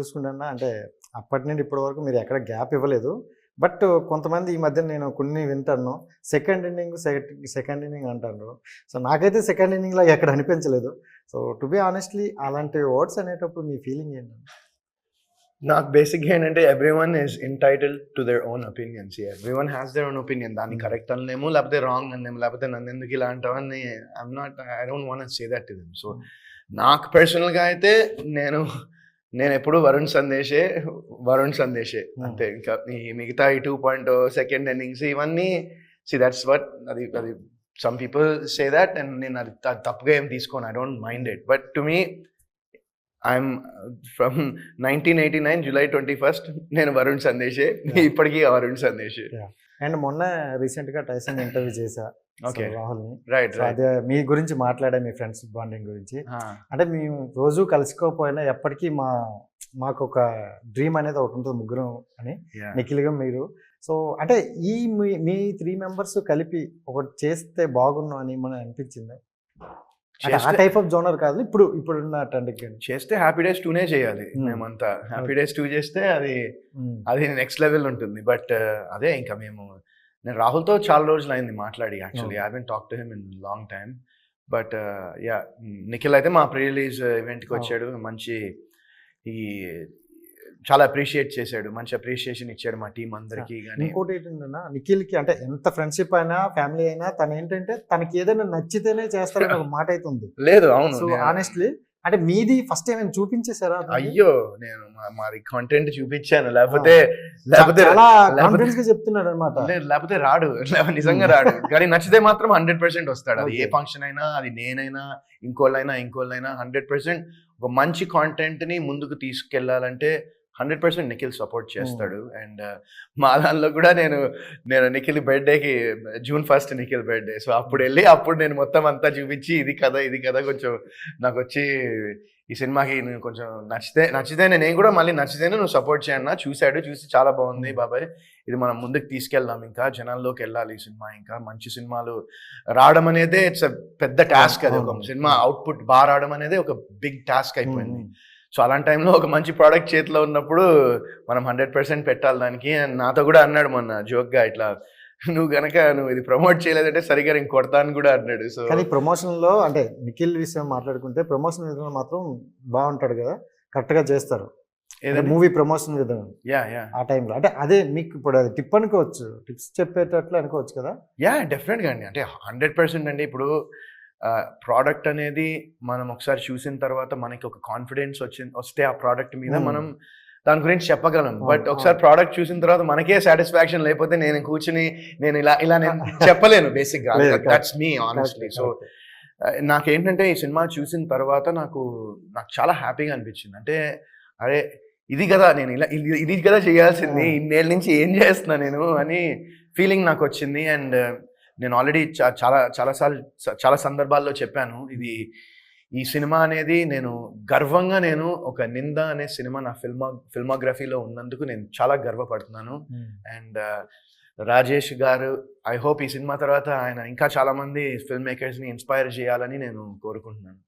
చూసుకుంటున్నా అంటే అప్పటి నుండి ఇప్పటి వరకు మీరు ఎక్కడ గ్యాప్ ఇవ్వలేదు. బట్ కొంతమంది ఈ మధ్య నేను కొన్ని వింటాను. సెకండ్ ఇన్నింగ్ సెకండ్ ఇన్నింగ్ అంటారు. సో నాకైతే సెకండ్ ఇన్నింగ్ లాగా ఎక్కడ అనిపించలేదు. సో టు బి ఆనెస్ట్లీ అలాంటి వర్డ్స్ అనేటప్పుడు మీ ఫీలింగ్ ఏంటంటే నాకు బేసిక్గా ఏంటంటే every one is entitle to their own opinions every one has their own opinion దాన్ని Hmm. కరెక్ట్ అనలేము లేకపోతే రాంగ్ అనలేము లేకపోతే నన్ను ఎందుకు ఇలా అంటావని I'm not I don't want say that to them so Hmm. నాకు పర్సనల్గా అయితే నేను నేను ఎప్పుడు వరుణ్ సందేశే వరుణ్ సందేశే. అంతే ఇంకా ఈ మిగతా ఈ టూ పాయింట్ సెకండ్ ఇన్నింగ్స్ ఇవన్నీ సి దట్స్ వట్ అది అది some people say that and నేను అది తప్పుగా ఏం తీసుకోను I don't mind it but to me I'm from nineteen eighty nine July twenty first నేను వరుణ్ సందేశే. ఇప్పటికీ వరుణ్ సందేశే అండ్ మొన్న రీసెంట్గా టైసన్ ఇంటర్వ్యూ చేశా ఓకే. రాహుల్ని రైట్ రైట్ అదే మీ గురించి మాట్లాడే మీ ఫ్రెండ్స్ బాండింగ్ గురించి. అంటే మేము రోజు కలుసుకోకపోయినా ఎప్పటికీ మా మాకు ఒక డ్రీమ్ అనేది ఒకటి ఉంటుంది ముగ్గురం అని. నిఖిల్గా మీరు. సో అంటే ఈ మీ మీ త్రీ మెంబర్స్ కలిపి ఒకటి చేస్తే బాగున్నాం అని మన అనిపించింది? ఆ టైప్ ఆఫ్ జోనర్ కాదు. ఇప్పుడు ఇప్పుడున్న ట్రెండ్కి చేస్తే హ్యాపీ డేస్ టూనే చేయాలి. Hmm. మేమంతా. హ్యాపీ. డేస్ టూ చేస్తే అది అది నెక్స్ట్ లెవెల్ ఉంటుంది. బట్ అదే ఇంకా మేము నేను రాహుల్తో చాలా రోజులు అయింది మాట్లాడి actually I been talk to him in long time but yeah Nikhil అయితే మా ప్రీ రిలీజ్ ఈవెంట్కి. వచ్చాడు. మంచి ఈ చాలా అప్రిషియేట్ చేశాడు. మంచి అప్రిషియేషన్ ఇచ్చాడు మా టీం అందరికీ కానీ ఇంకోటి ఏంటంటే నిఖిల్కి అంటే ఎంత ఫ్రెండ్షిప్ అయినా ఫ్యామిలీ అయినా తను ఏంటంటే తనకి ఏదైనా నచ్చితేనే చేస్తారని ఒక మాట అయితే ఉంది. లేదు అవును. సో ఆనెస్ట్లీ అంటే మీది ఫస్ట్ ఏమైనా చూపించేశారా అతనికి? అయ్యో నేను మా- మాది కంటెంట్ చూపించాను. లేకపోతే లేకపోతే కాన్ఫిడెన్స్గా చెప్తున్నాడు అనమాట లేకపోతే రాడు. నిజంగా రాడు. కానీ నచ్చితే మాత్రం హండ్రెడ్ పర్సెంట్ వస్తాడు. అది ఏ. ఫంక్షన్ అయినా అది నేనైనా ఇంకోళ్ళైనా ఇంకోళ్ళైనా హండ్రెడ్ పర్సెంట్ ఒక మంచి కాంటెంట్ని ముందుకు తీసుకెళ్ళాలంటే హండ్రెడ్ పర్సెంట్ నిఖిల్ సపోర్ట్ చేస్తాడు. అండ్ మా దానిలో కూడా నేను నేను నిఖిల్ బర్త్డేకి June first Nikhil birthday. So అప్పుడు వెళ్ళి అప్పుడు నేను మొత్తం అంతా చూపించి ఇది కదా ఇది కదా కొంచెం నాకు వచ్చి ఈ సినిమాకి నేను కొంచెం నచ్చితే నచ్చితే నేను కూడా మళ్ళీ నచ్చితేనే నువ్వు సపోర్ట్ చేయన్నా చూశాడు చూసి చాలా బాగుంది బాబాయ్. ఇది మనం ముందుకు తీసుకెళ్దాం ఇంకా జనాల్లోకి వెళ్ళాలి ఈ సినిమా ఇంకా. మంచి సినిమాలు రావడం అనేదే ఇట్స్ పెద్ద టాస్క్ అది ఒక. సినిమా అవుట్పుట్ బాగా రావడం అనేది ఒక బిగ్ టాస్క్ అయిపోయింది. సో అలాంటి టైంలో ఒక మంచి ప్రోడక్ట్ చేతిలో ఉన్నప్పుడు మనం హండ్రెడ్ పర్సెంట్ పెట్టాలి దానికి. నాతో కూడా అన్నాడు మొన్న జోక్గా ఇట్లా నువ్వు గనక నువ్వు ఇది ప్రమోట్ చేయలేదంటే సరిగా నేను కొడతాను కూడా అన్నాడు. సో కానీ ప్రమోషన్లో అంటే నిఖిల్ విషయం మాట్లాడుకుంటే ప్రమోషన్ విధానం మాత్రం బాగుంటాడు కదా. కరెక్ట్గా చేస్తారు. మూవీ ప్రమోషన్ విధానం. యా యా ఆ టైంలో అంటే అదే మీకు ఇప్పుడు అది టిప్ అనుకోవచ్చు. టిప్స్ చెప్పేటట్లు అనుకోవచ్చు కదా. యా డెఫినెట్గా అండి. అంటే హండ్రెడ్ పర్సెంట్ అండి. ఇప్పుడు ప్రోడక్ట్ అనేది మనం ఒకసారి చూసిన తర్వాత మనకి ఒక కాన్ఫిడెన్స్ వచ్చి వస్తే ఆ ప్రోడక్ట్ మీద Hmm. మనం దాని గురించి చెప్పగలం బట్ ఒకసారి. ప్రోడక్ట్ చూసిన తర్వాత మనకే సాటిస్ఫాక్షన్ లేకపోతే నేను కూర్చుని నేను ఇలా ఇలా నేను చెప్పలేను బేసిక్గా. దట్స్ మీ ఆనెస్ట్లీ సో నాకేంటంటే ఈ సినిమా చూసిన తర్వాత నాకు నాకు చాలా హ్యాపీగా అనిపించింది అంటే అరే ఇది కదా నేను ఇలా ఇది ఇది కదా చేయాల్సింది Hmm. ఇన్నేళ్ళ నుంచి ఏం చేస్తున్నా నేను అని ఫీలింగ్ నాకు వచ్చింది అండ్ నేను ఆల్రెడీ చాలా చాలాసార్లు చాలా సందర్భాల్లో చెప్పాను. ఇది ఈ సినిమా అనేది నేను గర్వంగా నేను ఒక నింద అనే సినిమా నా ఫిల్మా ఫిల్మోగ్రఫీలో ఉన్నందుకు నేను చాలా గర్వపడుతున్నాను. అండ్ రాజేష్ గారు ఐ హోప్ ఈ సినిమా తర్వాత ఆయన ఇంకా చాలా మంది ఫిల్మ్ మేకర్స్ని ఇన్స్పైర్ చేయాలని నేను కోరుకుంటున్నాను.